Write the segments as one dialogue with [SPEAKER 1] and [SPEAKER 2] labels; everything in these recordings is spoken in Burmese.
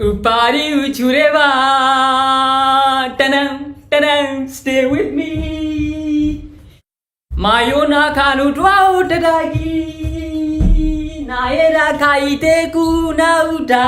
[SPEAKER 1] Upari uchureba Tanam tanam stay with me Mayona kanu dwau tadagi Naera kaite kunauta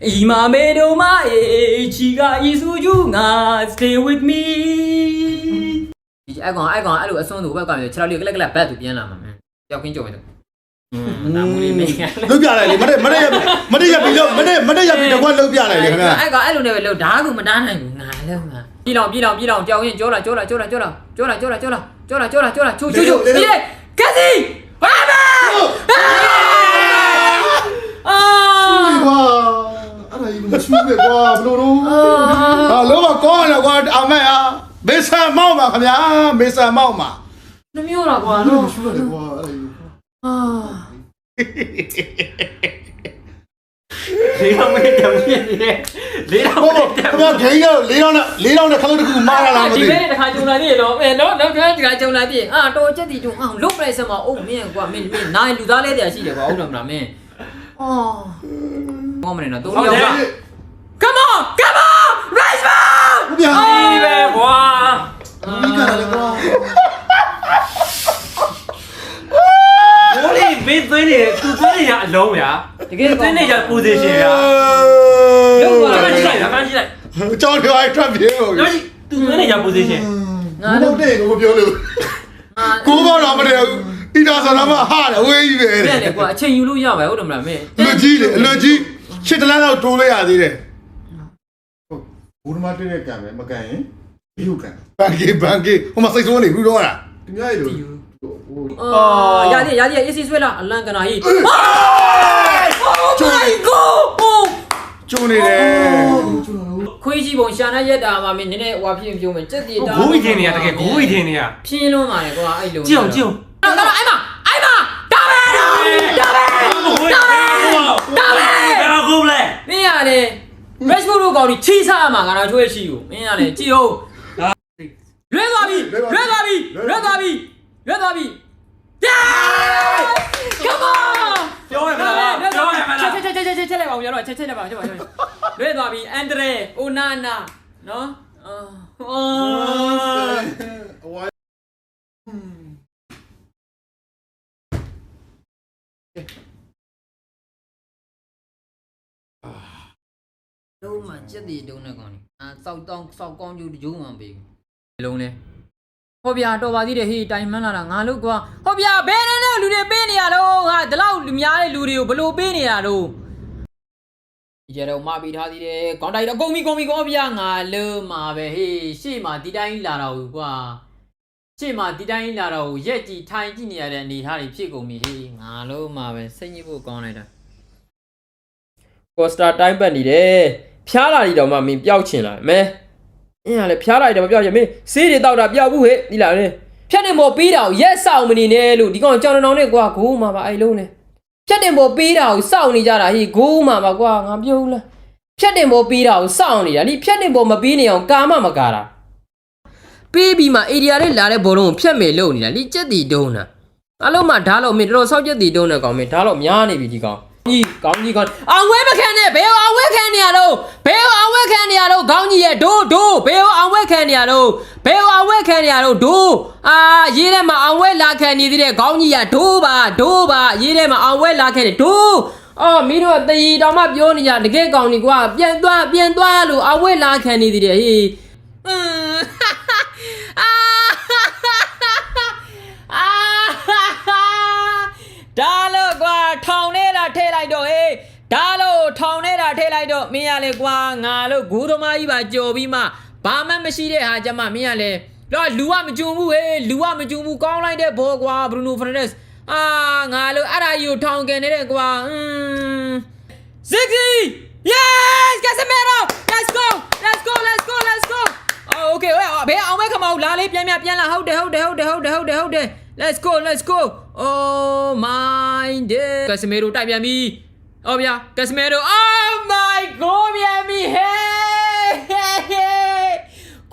[SPEAKER 1] Imame do mae chiga isuju nga stay with me ဒီအဲ့ကောင်အဲ့ကောင်အဲ့လိုအစွန်းသူဘက်ကမျိုးခြေထောက်လေးကလက်ကလက်ဘက်သူပြန်လာမှာမင်းကြောက်ခင်းကြုံနေတယ်อืม နာမူလေးမင်း
[SPEAKER 2] လုတ်ပြလိုက်လေမနေ့မနေ့မနေ့ရပြီလို့မနေ့မနေ့ရပြီတော့လုတ်ပြလိုက်လေခင်ဗျာ
[SPEAKER 1] အဲ့ကောင်အဲ့လိုနဲ့ပဲလို့ဓာတ်ကူမတားနိုင်ဘူးငါလည်းငါပြည်လောင်ပြည်လောင်ပြည်လောင်ကြောက်ရင်ကြောလာကြောလာကြောလာကြောလာကြောလာကြောလာကြောလာကြောလာကြောလာကြောလာချိုးချိုးချိုးဒီကက်စီဘာမအာ
[SPEAKER 2] ကွာအဲ့ဒါကြီးမချူးပဲကွာဘလို့တော့ဟာလောကကောင်းရကွာအမေအာမေဆန်မောက်ပါခင်ဗျာမေဆန်မောက်ပါ
[SPEAKER 1] နှမျိုးတော့ကွာ
[SPEAKER 2] ဘလို့
[SPEAKER 1] နော်
[SPEAKER 2] ချူးတယ်ကွာအဲ့ဒါကြီး
[SPEAKER 1] အာ
[SPEAKER 3] လေးတော့မင်းတောင်ပြည့်နေတယ်လေးတော့
[SPEAKER 2] ဟောခင်ဗျာဂိမ်းတော့လေးတော့နဲ့လေးတော့နဲ့ခလုတ်တစ်ခုမားရလားမ
[SPEAKER 1] ဒီ
[SPEAKER 2] သိ
[SPEAKER 1] ဘက်တခါကြုံလာသေးရောအဲတော့တော့ဒီခါကြုံလာသေးအာတော်ချက်တီကြုံအောင်လုတ်ပလိုက်စမအိုးမင်းကွာမင်းမင်းနိုင်လူသားလဲတရားရှိတယ်ကွာဟုတ်တယ်မလားမင်းအော်မောမနေတော့တို့
[SPEAKER 3] ဟုတ်
[SPEAKER 1] ရော
[SPEAKER 3] တယ်
[SPEAKER 1] က Come on come on raise man
[SPEAKER 2] ဘူးဗျာ
[SPEAKER 3] ဒီပဲကွာ
[SPEAKER 2] ဒီကလည်းကွာ
[SPEAKER 3] ဘိုးလေးဘေးသွင်းနေသူသွင်းနေရအလုံးဗျာ
[SPEAKER 1] တကယ်
[SPEAKER 3] သွင်းနေရ position ဗျာ
[SPEAKER 1] လုတ်ပါ
[SPEAKER 3] ကျွန်တော်ကြည့်လိုက်ဗျာကျွန်တော်ကြည့်လိုက်
[SPEAKER 2] ကြောင်းတွေထွက်ပြေဟို
[SPEAKER 3] ကျွန်တော်ကြည့်သူသွင်းနေရ position
[SPEAKER 1] ငါ
[SPEAKER 2] ငါ
[SPEAKER 1] တို့
[SPEAKER 2] တို့တဲ့ကိုပြောလို့ကိုဘောတော့မတည်းဘူးဣဒါဆိုတော့မဟာတယ်ဝေးကြီးပဲ
[SPEAKER 1] ပြန်လေကွာအချိန်ယူလို့ရပါဟုတ်တယ်မလားမင်း
[SPEAKER 2] အလွတ်ကြီးလေအလွတ်ကြီးရှစ်တလားတော့တိုးလိုက်ရသေးတယ်ဟုတ်ဘူးမတည်းတဲ့ကံပဲမကန်ရင်ဘီယူကန်ဘန်ကေဘန်ကေဟိုမှာစိတ်ဆိုးနေဘူးတော့လားဒီများကြီးလို့ဟို
[SPEAKER 1] အာရသည်ရသည်အေးစီဆွဲလာအလန်ကနာကြီး Oh my god
[SPEAKER 2] ကျုံနေတယ်
[SPEAKER 1] ခွေးကြီးပုံရှာနေရက်တာမှာမင်းနည်းနည်းဟွာဖြစ်ပြောမယ်စက်တီတာ
[SPEAKER 3] ဂိုးဝီထင်းနေရတကယ်ဂိုးဝီထင်းနေရ
[SPEAKER 1] ဖြင်းလွန်းပါလေကွာအဲ့လို
[SPEAKER 3] ကြည့်အောင်ကြည့်အောင်
[SPEAKER 1] တော့တော့အဲ့မှာအဲ့မှာဒါပဲတော့ဒါပဲဒါပဲဒါပဲ
[SPEAKER 3] ဘယ်ကုန်းလဲ
[SPEAKER 1] မင်းရတယ် Facebook တို့ကောင်ကြီးချီးစားမှာငါတော့ချွေးရှိကိုမင်းရတယ်ကြည့်ဟုတ်လွဲသွားပြီလွဲသွားပြီလွဲသွားပြီ လွဲသွားပြီ Yeah! Come on!
[SPEAKER 3] ပြောရမလားပြောရမလား
[SPEAKER 1] ချက်ချက်ချက်ချက်ချက်ချက်လိုက်ပါဦးရတော့ချက်ချက်လိုက်ပါချက်ပါချက်ပါလွဲသွားပြီအန်ဒရေအိုနာနာနော်အော်အော်
[SPEAKER 2] ဝိုင်း
[SPEAKER 1] လုံးမှချက်တီတုံးတဲ့ကောင်นี่အာစောက်တောင်းစောက်ကောင်းကျူးဂျုံမှပေးဘူးလုံးလဲ ဟောဗျာတော်ပါသေးတယ်ဟေးတိုင်မှန်းလာတာငါလို့ကွာဟောဗျာဘယ်နဲ့လဲလူတွေပေးနေရတော့ငါဒီလောက်လူများတဲ့လူတွေကိုဘလို့ပေးနေရတော့ဒီကြတော့မပြီးထားသေးတယ်ကောင်းတိုက်တော့ကုန်ပြီကုန်ပြီကောဗျာငါလုံးမှာပဲဟေးရှေ့မှာဒီတိုင်းလာတော့ကွာရှေ့မှာဒီတိုင်းလာတော့ရက်ကြည့်ထိုင်ကြည့်နေရတဲ့အနေထားတွေဖြစ်ကုန်ပြီဟေးငါလုံးမှာပဲစိတ်ညစ်ဖို့ကောင်းလိုက်တာ
[SPEAKER 4] ကောစတာတိုင်းပတ်နေတယ်ဖျားလာဒီတော့မှမင်းပျောက်ချင်လာမဲ အင်းကလည်းဖျားလာဒီတော့မပျောက်ချင်မင်းဆေးတွေတောက်တာပျောက်ဘူးဟဲ့ဒီလားလေဖြတ်တင်ပေါ်ပေးတာကိုရက်ဆောင်မနေနဲ့လို့ဒီကောင်ကြောင်တောင်နဲ့ကွာဂိုးမှာပါအဲ့လုံးနဲ့ဖြတ်တင်ပေါ်ပေးတာကိုစောင့်နေကြတာဟေးဂိုးမှာပါကွာငါပြောဘူးလားဖြတ်တင်ပေါ်ပေးတာကိုစောင့်နေတာဒီဖြတ်တင်ပေါ်မပေးနေအောင်ကာမမကာတာပေးပြီးမှ area လေးလာတဲ့ဘောလုံးကိုဖြတ်မယ်လို့နေတာဒီကြက်တီတုံးတာအလုံးမဓာတ်လို့မင်းတော်တော်ဆောက်ကြက်တီတုံးတဲ့ကောင်မင်းဓာတ်လို့များနေပြီဒီကောင် ကြီးကောင်းကြီးကောင်းအောင်ဝဲမခံနဲ့ဘယ်အောင်ဝဲခံနေရတော့ဘယ်အောင်ဝဲခံနေရတော့ခေါင်းကြီးရဲ့ဒိုးဒိုးဘယ်အောင်ဝဲခံနေရတော့ဘယ်အောင်ဝဲခံနေရတော့ဒိုးအာရေးထဲမှာအောင်ဝဲလာခံနေသေးတဲ့ခေါင်းကြီးရဲ့ဒိုးပါဒိုးပါရေးထဲမှာအောင်ဝဲလာခံနေဒိုးအော်မင်းတို့တရီတော်မှပြောနေကြတကယ်ကောင်းနေကွာပြန်သွားပြန်သွားလို့အောင်ဝဲလာခံနေသေးတယ်ဟေးအင်းအာ အာ ဒါလို့ကွာထောင်နေတာထဲလိုက်တော့ဟေးဒါလို့ထောင်နေတာထဲလိုက်တော့မင်းရလေကွာငါလို့ဂူသမားကြီးပါကြော်ပြီးမှဘာမှမရှိတဲ့ဟာကြမှာမင်းရလေတော့လူကမကြုံဘူးဟေးလူကမကြုံဘူးကောင်းလိုက်တဲ့ဘောကွာဘရူနိုဖရနက်စ်အာငါလို့အဲ့ဒါကြီးကိုထောင်ကန်နေတဲ့ကွာอืม Ziggy yes Casemiro let's go let's go let's go let's go Oh okay ဘယ်အောင်မဲခမောက်လာလေးပြန်ပြန်ပြန်လာဟုတ်တယ်ဟုတ်တယ်ဟုတ်တယ်ဟုတ်တယ်ဟုတ်တယ်ဟုတ်တယ် let's go let's go oh my day Casemiro တိုက်ပြန်ပြီဟုတ်ဗျာ Casemiro oh my god ပြန်ပြီ hey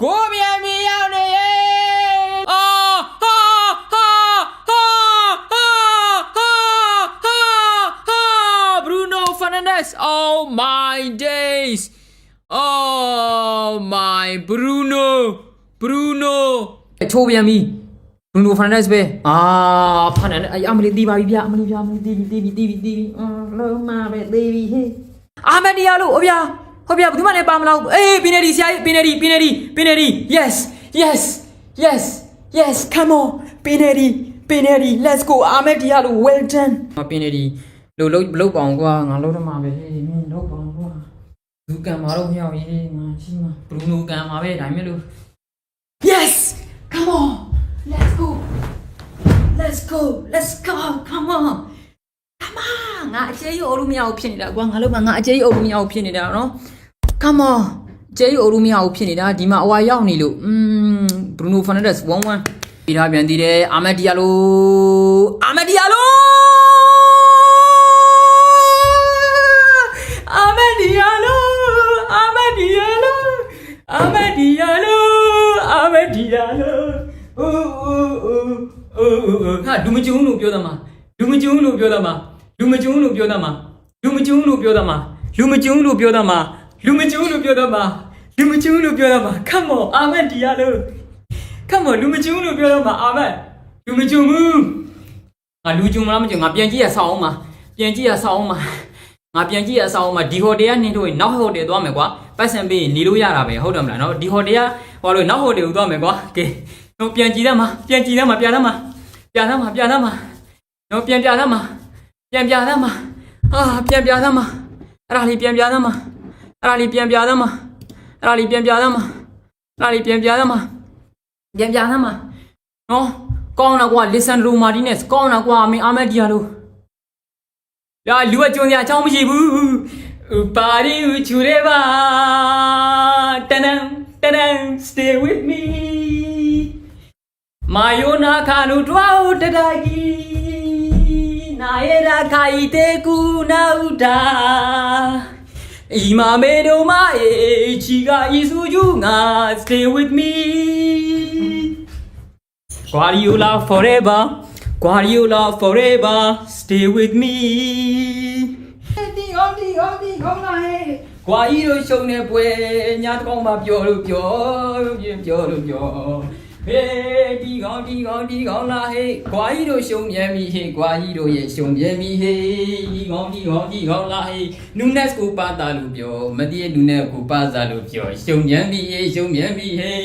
[SPEAKER 4] go ပြန်ပြီရောက်နေရဲ့ oh ha ha ha ha ha ha ha Bruno Fernandes oh
[SPEAKER 1] my days oh my bruno bruno ချိုးပြန်ပြီ bruno fernandes ပဲအာဖန်တယ်အမလေးတီးပါပြီဗျအမလေးဗျအမလေးတီးပြီတီးပြီတီးပြီတီးပြီအင်းလုံးမပဲတီးပြီဟေးအာမဒီယာလို့ဟောဗျာဟောဗျာဘယ်သူမှလည်းပါမလားအေးပီနယ်ဒီဆရာကြီးပီနယ်ဒီပီနယ်ဒီပီနယ်ဒီ yes yes yes yes come on ပီနယ်ဒီပီနယ်ဒီ let's go အာမဒီယာလို့ well done ပီနယ်ဒီလို့လို့လို့ပေါအောင်ကွာငါလို့တော့မှာပဲဟေးမင်းလို့ပေါအောင်ကွာလူကံမာတော့မြောက်ရေးငါရှိမှာဘရူနိုကံမှာပဲဒါမျိုးလို့ yes come on let's go let's go let's go come on come on ငါအကျေးရုပ်အလို့မရဘူးဖြစ်နေတာကွာငါလို့ငါအကျေးရုပ်အလို့မရဘူးဖြစ်နေတာနော် come on ကျေးရုပ်အလို့မရဘူးဖြစ်နေတာဒီမှာအဝါရောက်နေလို့อืม Bruno Fernandes 1-1ပြီးထားပြန်သေးတယ်အာမဒီယာလိုအာမဒီယာလိုအာမဒီယာလိုအာမဒီယာလိုအာမဒီယာလိုအာမဒီယာလိုအိုးအိုးအိုး အိုးအိုးအိုးဟာလူမကျုံလို့ပြောတာမှာလူမကျုံလို့ပြောတာမှာလူမကျုံလို့ပြောတာမှာလူမကျုံလို့ပြောတာမှာလူမကျုံလို့ပြောတာမှာလူမကျုံလို့ပြောတာမှာလူမကျုံလို့ပြောတာမှာ come on အာမဒီယာလို come on လူမကျုံလို့ပြောတာမှာအာမလူမကျုံဘူးငါလူကျုံမလားမကျုံငါပြန်ကြည့်ရဆောင်းအောင်မှာပြန်ကြည့်ရဆောင်းအောင်မှာငါပြန်ကြည့်ရဆောင်းအောင်မှာဒီဟိုတယ်ကနှင်းတို့ရင်နောက်ဟိုတယ်သွားမယ်ကွာပတ်စံပေးရင်နေလို့ရတာပဲဟုတ်တယ်မလားနော်ဒီဟိုတယ်ကဟောလို့နောက်ဟိုတယ်ကိုသွားမယ်ကွာကဲ တော့ပြန်ကြည့်ရမှာပြန်ကြည့်ရမှာပြန်ရမှာပြန်ရမှာပြန်ရမှာတော့ပြန်ပြရမှာပြန်ပြရမှာအာပြန်ပြရမှာအဲ့ဒါလေးပြန်ပြရမှာအဲ့ဒါလေးပြန်ပြရမှာအဲ့ဒါလေးပြန်ပြရမှာအဲ့ဒါလေးပြန်ပြရမှာပြန်ပြရမှာနော်ကောင်းတာကွာလီဆန်ဒရိုမာတီနက်စ်ကောင်းတာကွာမင်းအာမက်ဒီယာလိုလာလူကကြုံစရာအကြောင်းမရှိဘူးပါရီဦးချူရဲပါတနန်တနန် stay with me မာယောနာခါနုတွားတတကီနာရရာခိုင်တေကူနာဥတာအီမာမေဒိုမာအေချီကဤစုကျူငါ stay with me Guardiola forever Guardiola forever stay with me ဒီအောင်ဒီအောင်ဒီခေါင်းလာဟဲ့ကွာကြီးတို့ရှုံနေပွဲညာတကောင်မှပြောလို့ပြောလို့ပြပြောလို့ပြော ဟေးဒီကောင်ဒီကောင်ဒီကောင်လာဟဲ့ကွာကြီးတို့ရှုံမြန်ပြီဟေးကွာကြီးတို့ရဲ့ရှုံမြန်ပြီဟေးဒီကောင်ဒီကောင်ဒီကောင်လာဟေးနူနက်ကိုပါတာလို့ပြောမတည့်နူနက်ကိုပါစားလို့ပြောရှုံမြန်ပြီဟေးရှုံမြန်ပြီဟေး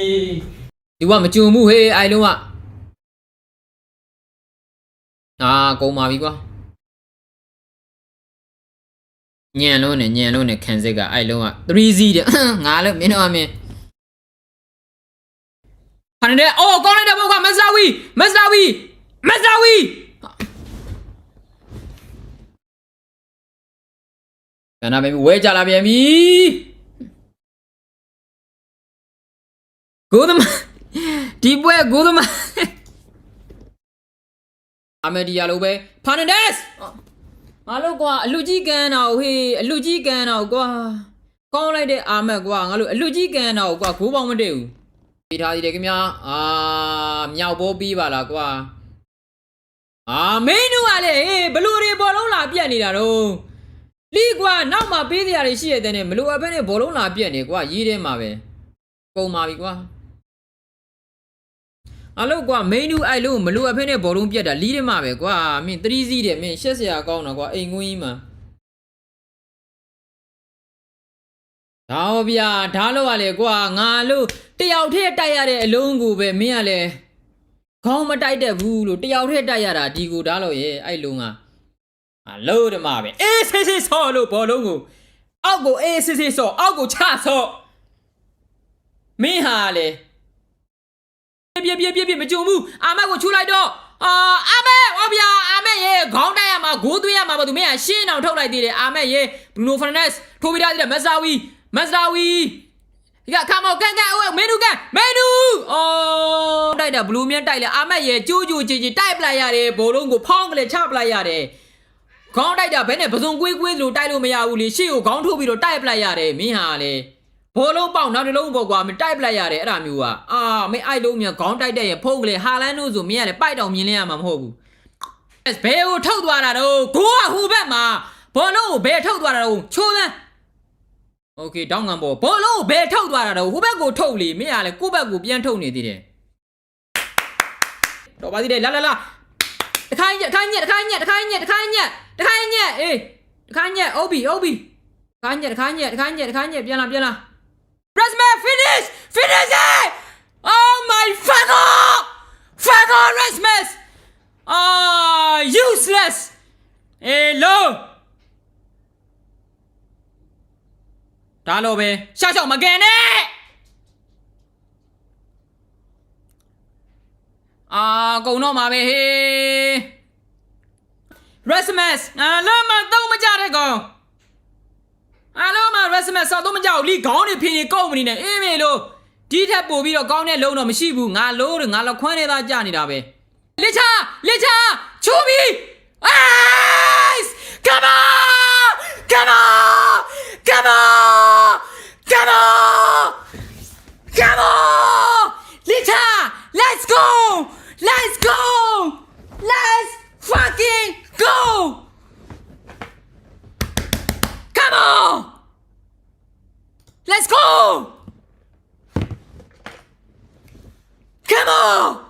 [SPEAKER 1] ဒီကမကြုံမှုဟေးအိုင်လုံးကအာကုန်ပါပြီကွာညံလုံးနဲ့ညံလုံးနဲ့ခံစစ်ကအဲ့လုံးက 3Z တဲ့ငါလည်းမင်းတို့အမင်း ဟာနေအော်ကောင်းလိုက်တဲ့ဘောကမဇာဝီမဇာဝီမဇာဝီကနာပဲဝဲကြလာပြန်ပြီကိုသမဒီပွဲကိုသမအမဒီယာလိုပဲဖာနန်ဒက်စ်ငါလို့ကွာအလူကြီးကန်တော့ဟေးအလူကြီးကန်တော့ကွာကောင်းလိုက်တဲ့အာမက်ကွာငါလို့အလူကြီးကန်တော့ကွာဂိုးပေါင်းမတည့်ဘူး ပေးထားသေးတယ်ခင်ဗျာအာမြောက်ဘောပြီးပါလားကွာအာမင်းတို့ကလေဟေးဘလူတွေဘောလုံးလာပြက်နေတာတော့လီကွာနောက်မှပေးစရာတွေရှိရတဲ့နဲ့မလိုအပ်ဘဲနဲ့ဘောလုံးလာပြက်နေကွာရေးထဲမှာပဲကုန်ပါပြီကွာအလို့ကွာ main 2အဲ့လို့မလိုအပ်ဖဲနဲ့ဘောလုံးပြတ်တာလီးတယ်မှာပဲကွာမင်း3စီးတယ်မင်းရှက်စရာကောင်းတော့ကွာအိမ်ငွေးကြီးမှာ ဒါဟောဗျာဒါလို့ကလေကွာငါလို့တယောက်တည်းတိုက်ရတဲ့အလုံးကိုပဲမင်းကလေခေါင်းမတိုက်တတ်ဘူးလို့တယောက်တည်းတိုက်ရတာဒီကိုဒါလို့ရဲ့အဲ့လုံးကအလို့တယ်မှာပဲအေးဆေးဆေးဆော့လို့ဘောလုံးကိုအောက်ကိုအေးဆေးဆေးဆော့အောက်ကိုချဆော့မင်းဟာလေပြပြပြပြပြမကြုံဘူးအာမက်ကိုချူလိုက်တော့အာအာမက်ဟောဗျာအာမက်ရေခေါင်းတိုက်ရမှာဂိုးသွင်းရမှာဘာသူမင်းကရှင်းအောင်ထုတ်လိုက်သေးတယ်အာမက်ရေဘရူနိုဖာနက်စ်ထိုးပြီးသားသေးတယ်မက်ဆာဝီ မက်ဆာဝီဒီကခါမောကန်ကန်အိုမင်းနူကန်မင်းနူအော်တိုက်တာဘလူးမြတ်တိုက်လေအာမက်ရေကြိုးကြိုးချီချီတိုက်ပလိုက်ရတယ်ဘိုးလုံးကိုဖောင်းကလေးချပလိုက်ရတယ်ခေါင်းတိုက်တာဘယ်နဲ့ပစုံကွေးကွေးလို့တိုက်လို့မရဘူးလေရှေ့ကိုခေါင်းထိုးပြီးတော့တိုက်ပလိုက်ရတယ်မင်းဟာလေဘောလုံးပေါက်နောက်တစ်လုံးပေါ့ကွာမတိုက်ပလိုက်ရတယ်အဲ့ဒါမျိုးကအာမင်းအိုက်လုံးမြန်ခေါင်းတိုက်တဲ့ရဖုံးကလေးဟာလန်တို့ဆိုမင်းကလည်းပိုက်တောင်မြင်လဲရမှာမဟုတ်ဘူးဘယ်ကိုထုတ်သွားတာတော့ကိုကဟိုဘက်မှာဘောလုံးကိုဘယ်ထုတ်သွားတာတော့ချိုးသမ်း โอเคတောင်းငံပေါ်ဘောလုံးကိုဘယ်ထုတ်သွားတာတော့ဟိုဘက်ကိုထုတ်လေမင်းကလည်းကိုယ့်ဘက်ကိုပြန်ထုတ်နေသေးတယ်တော့ပါသေးတယ်လာလာလာတခိုင်းညက်တခိုင်းညက်တခိုင်းညက်တခိုင်းညက်တခိုင်းညက်တခိုင်းညက်အေးတခိုင်းညက်အိုဘီအိုဘီတခိုင်းညက်တခိုင်းညက်တခိုင်းညက်တခိုင်းညက်ပြန်လာပြန်လာ Rasmus finish finish it Oh my fuck off fuck off Rasmus Ah useless Hello ဒါလိုပဲရှာချောက်မကန်နဲ့အာကုံတော့မှာပဲဟေး Rasmus အာလုံးမတော့မကြတဲ့ကောင်အားလုံးမ Rasmus စောက်တော့မကြောက်လီခေါင်းနေဖင်းနေကုတ်မနေနဲ့အေးမေလို့ဒီထက်ပို့ပြီးတော့ကောင်းတဲ့လုံးတော့မရှိဘူးငါလို့ငါလောက်ခွန်းနေသားကြနေတာပဲလက်ချလက်ချချိုးပြီး Ice come on come on come on come on come on Lita let's go let's go let's fucking go Come on! Let's go! Come on!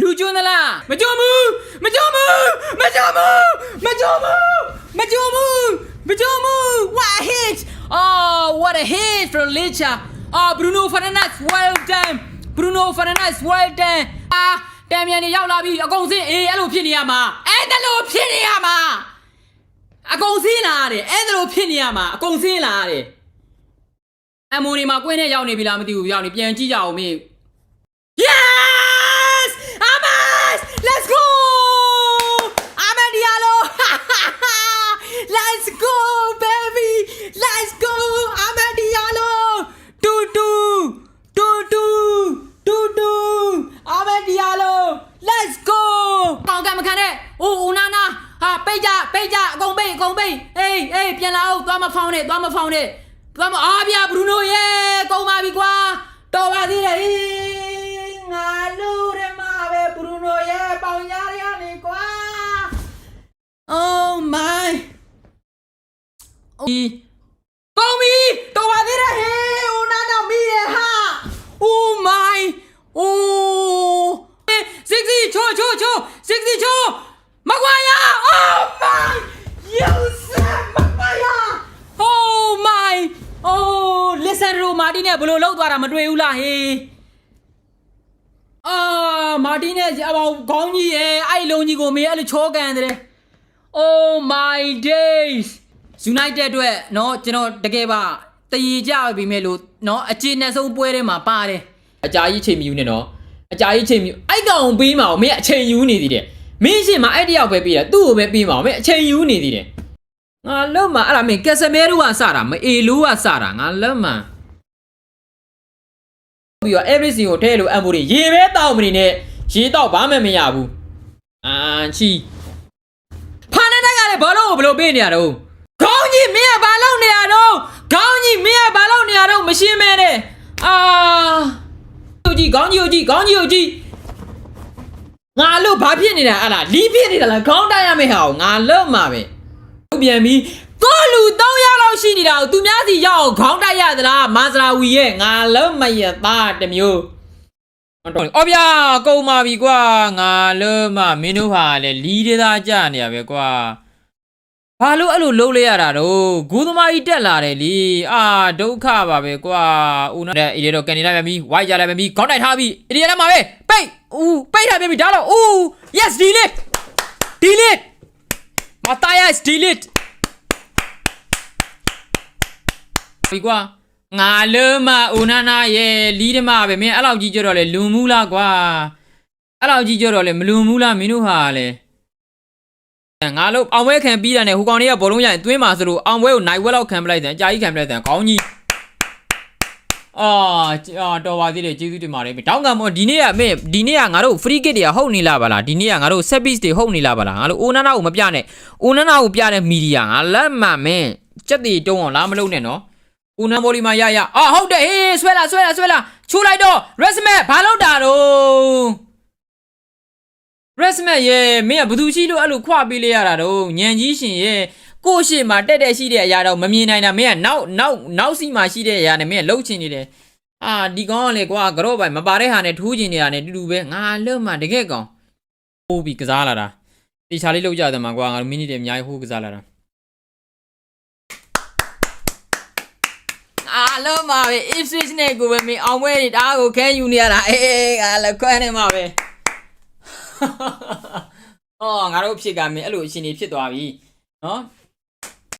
[SPEAKER 1] လက်ချာလူကျွန်းသလားလူကျွန်းသလားလူကျွန်းသလားမကြုံဘူးမကြုံဘူးမကြုံဘူးမကြုံဘူးမကြုံဘူးမကြုံဘူး what a hit oh what a hit from Licha oh Bruno Fernandes well done Bruno Fernandes well done အာတံမြန်နေရောက်လာပြီအကုန်စင်းအေးအဲ့လိုဖြစ်နေရမှာအဲ့ဒါလိုဖြစ်နေရမှာအကုန်စင်းလာရတယ်အဲ့ဒါလိုဖြစ်နေရမှာအကုန်စင်းလာရတယ်အမိုဒီမှာကွင်းနဲ့ရောက်နေပြီလားမသိဘူးရောက်နေပြန်ကြည့်ကြအောင်မေး Yes! Amas! Let's go! Ahmed Diallo! Let's go baby! Let's go! Ahmed Diallo! Two two! Two two! Two two! Ahmed Diallo! Let's go! ပေါင်ကမခံနဲ့။အိုးဦးနာနာဟာပိတ်ကြပိတ်ကြအကုန်ပိတ်အကုန်ပိတ်အေးအေးပြန်လာအောင်သွားမဖောင်းနဲ့သွားမဖောင်းနဲ့သွားမအားပြဘရူနိုရဲ့ကုန်ပါပြီကွာတော်ပါသေးတယ်ဟေးငါလူရမပဲဘရူနိုရဲ့ပေါင်ရရနေကွာ Oh my ဒီ ကောင်းပြီတော်ပါသေးတယ်ဟေးဦးနာနာမိရဲ့ဟာ Oh my Oh 60ချိုးချိုးချိုး60ချိုးမကွာရ Oh my You said မကွာရ Oh my Oh listen ရိုမာတီနဲ့ဘယ်လိုလောက်သွားတာမတွေ့ဘူးလားဟေးအာမာတီနဲ့အပေါခေါင်းကြီးရဲ့အဲ့လုံးကြီးကိုမေးအဲ့လိုချောကန်တဲ့ Oh my days United အတွက်เนาะကျွန်တော်တကယ်ပါတည်ကြပြီမဲ့လို့เนาะအခြေအနေဆုံးပွဲထဲမှာပါတယ်
[SPEAKER 4] အကြာကြီးချိန်မယူနဲ့နော်အကြာကြီးချိန်မယူအဲ့ကောင်ပေးမှာမင်းအချိန်ယူနေသေးတယ်မင်းရှင်မှာအဲ့တယောက်ပဲပေးတာသူ့ကိုပဲပေးမှာမင်းအချိန်ယူနေသေးတယ်ငါလုံးမှာအဲ့ဒါမင်းကက်စမဲတို့ကစတာမအေလူကစတာငါလုံးမှာပြီးတော့ everything ကိုထဲလို့အမ်ဘူတွေရေပဲတောက်မနေနဲ့ရေတောက်ဘာမှမရဘူးအန်ချီ
[SPEAKER 1] ဖာနန်တိုက်ကလည်းဘောလုံးကိုဘယ်လိုပေးနေရတော့ ခေါင်းကြီးမင်းကဘာလုပ်နေရတော့မရှင်းမဲနဲ့အာကိုကြီးခေါင်းကြီးကိုကြီးခေါင်းကြီးကိုကြီးငါလို့ဘာဖြစ်နေတာအဲ့လားလီးဖြစ်နေတာလားခေါင်းတိုက်ရမယ့်ဟာကိုငါလုံးမှာပဲဟုတ်ပြန်ပြီကိုလူ3ယောက်လောက်ရှိနေတာကိုသူများစီရောက်အောင်ခေါင်းတိုက်ရသလားမာစရာဝီရဲ့ငါလုံးမရသားတစ်မျိုး
[SPEAKER 4] တော့အော်ဗျာကုံပါပြီကွာငါလုံးမမင်းတို့ဟာလေလီးသေးသားကြနေရပဲကွာ ဘာလို့အဲ့လိုလုံးလိုက်ရတာတော့ဂူသမားကြီးတက်လာတယ်လीအာဒုက္ခပါပဲကွာဦးနော်အေးတော့ကန်နေလိုက်ပြန်ပြီဝိုက်ကြလိုက်ပြန်ပြီခေါင်းတိုက်ထားပြီအေးရလည်းမှာပဲပိတ်ဦးပိတ်ထားပြန်ပြီဒါတော့ဦး yes delete delete မတား yes delete ပြီကွာငါလုံးမဦးနာနာရဲ့လီးဓမပဲမင်းအဲ့လောက်ကြီးကြတော့လေလူမှုလားကွာအဲ့လောက်ကြီးကြတော့လေမလူမှုလားမင်းတို့ဟာလေ ငါလို့အောင်ပွဲခံပြီးတာနဲ့ဟိုကောင်တွေကဘောလုံးရရင်သွင်းမှာဆိုလို့အောင်ပွဲကိုနိုင်ဝက်လောက်ခံပလိုက်တယ်အကြာကြီးခံပလိုက်တယ်ခေါင်းကြီးအာအာတော်ပါသေးတယ်ကျေးဇူးတင်ပါတယ်တောင်းကမောဒီနေ့ကမင်းဒီနေ့ကငါတို့ free kit တွေကဟုတ်နေလားဗလားဒီနေ့ကငါတို့ set piece တွေဟုတ်နေလားဗလားငါတို့အိုနာနာကိုမပြနဲ့အိုနာနာကိုပြတဲ့မီဒီယာငါလက်မှန်မင်းစက်တီတုံးအောင်လားမလုပ်နဲ့နော်ဦးနံဘော်လီမှာရရအာဟုတ်တယ်ဟေးဆွဲလာဆွဲလာဆွဲလာချိုးလိုက်တော့ resmet ဘာလုပ်တာတော့
[SPEAKER 1] resmat ရဲ့မင်းကဘယ်သူရှိလို့အဲ့လိုခွပေးလိုက်ရတာတော့ညံကြီးရှင်ရဲ့ကိုယ့်ရှေ့မှာတက်တက်ရှိတဲ့အရာတော့မမြင်နိုင်တာမင်းကနောက်နောက်နောက်စီမှာရှိတဲ့အရာနဲ့မင်းကလှုပ်ချင်နေတယ်အာဒီကောင်ကလေကွာကတော့ပိုင်မပါတဲ့ဟာနဲ့ထိုးချင်နေတာနဲ့တူတူပဲငါလွတ်မှတကယ်ကောင်ဟိုးပြီးကစားလာတာတေချာလေးလှုပ်ကြတယ်မှာကွာငါတို့မိနစ်တည်းအများကြီးဟိုးကစားလာတာအာလုံးပါပဲ if switch နဲ့ကိုပဲမင်းအောင်ပွဲနေတအားကိုခဲယူနေရတာအေးငါလည်းခွဲနေမှာပဲ အော်ငါတို့ဖြစ်ကမင်းအဲ့လိုအရှင်ကြီးဖြစ်သွားပြီနော်